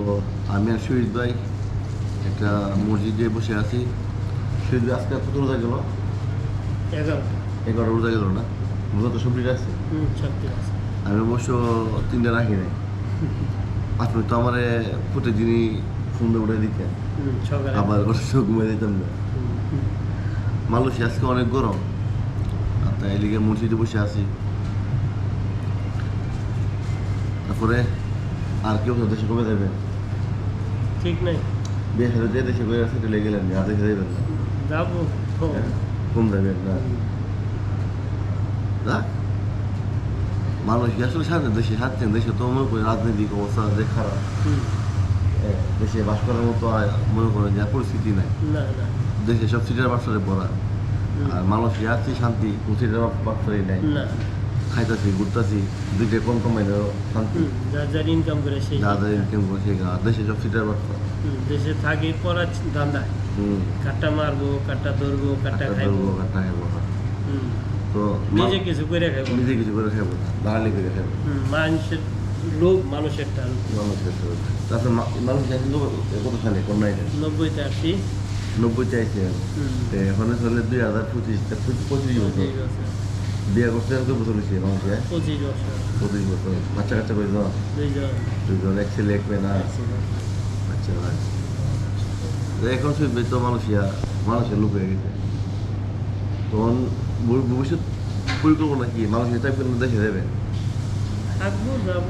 তো আমি আর শহীদ ভাই একটা মসজিদে বসে আছি। শহীদ ভাই আজকে কত রোজা গেল? এগারো। এগারো রোজা গেল না? রোজা তো সবজি আছে। আমি অবশ্য তিনটা রাখি নাই। আপনি তো আমার প্রতিদিনই সুন্দর উঠে দিতেন। আবার সব ঘুমিয়ে দিতাম না। মালয়েশিয়া আজকে অনেক গরম। আর তাই লিগে মসজিদে বসে আছি। তারপরে আর কেউ কেউ দেশে কবে যাবেন? ঠিক নাই। বিয়ে সাথে করে লেগে গেলেন আর যাবেন না যাব কম যাবেন না না। মালয়েশিয়া আসলে দেশে দেশে তো মনে করি রাজনৈতিক অবস্থা যে খারাপ। দেশে বাস করার মতো মনে করেন যে পরিস্থিতি নাই। দেশে সব সিটের বাক্সরে পড়া আর মালয়েশিয়া আছি শান্তি সিটের বাক্সরে নাই। না। খাইতাছি ঘুরতাছি দুইটা কম কমাইলেও শান্তি যার যার ইনকাম করে সেই যা যা ইনকাম করছে গা দেশে সব সিটের হুম, দেশে থাকি পড়া ধান্দা। কাটটা মারবো কাটটা ধরবো একটা খাইবো। একটা খাইবো তো নিজে কিছু করে খাইবো। নিজে কিছু করে খাইবো দাঁড়ালি করে খাইবো। মানুষের লোক মানুষের টান। মানুষের। তারপরে মানুষ কিন্তু কত সালে কোন নাইটে নব্বইতে আসছি নব্বই চাইছে এখন চলে দুই হাজার পঁচিশ পঁচিশ বছর। বিয়ে করতে কত বছর হয়েছে মানুষে পঁচিশ বছর। পঁচিশ বছর। বাচ্চা কাচ্চা দাও দুইজন। দুজন এক ছেলে এক মেয়ে না। আচ্ছা ভাই। এখন শুনবে তো মানুষিয়া মানুষের লোক হয়ে গেছে। তখন ভবি- ভবিষ্যৎ পরিকল্পনা কি? মানুষের টাইপ করে দেখে দেবে থাকব যাব।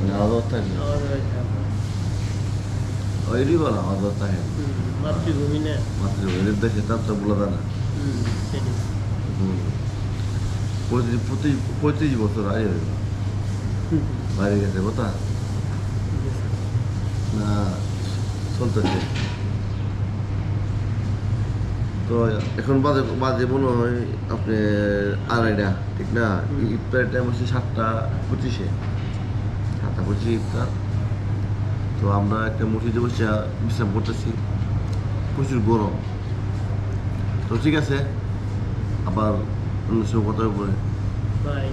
মানে আলাদা থাকবে বলো আলাদা থাকে মাতৃভূমি না। দেশে তার তো বলা না। হুম, পঁয়ত্রিশ পঁয়ত্রিশ পঁয়ত্রিশ বছর আগে হুম, বাইরে গেছে কথা না চলতেছে। তো এখন বাজে বাজে মনে হয় আপনি আড়াইটা ঠিক না। ইফতারের টাইম হচ্ছে সাতটা পঁচিশে। সাতটা পঁচিশে ইফতার। তো আমরা একটা মসজিদে বসে বিশ্রাম করতেছি। প্রচুর গরম। তো ঠিক আছে আবার অন্য সময় কথা বলে বাই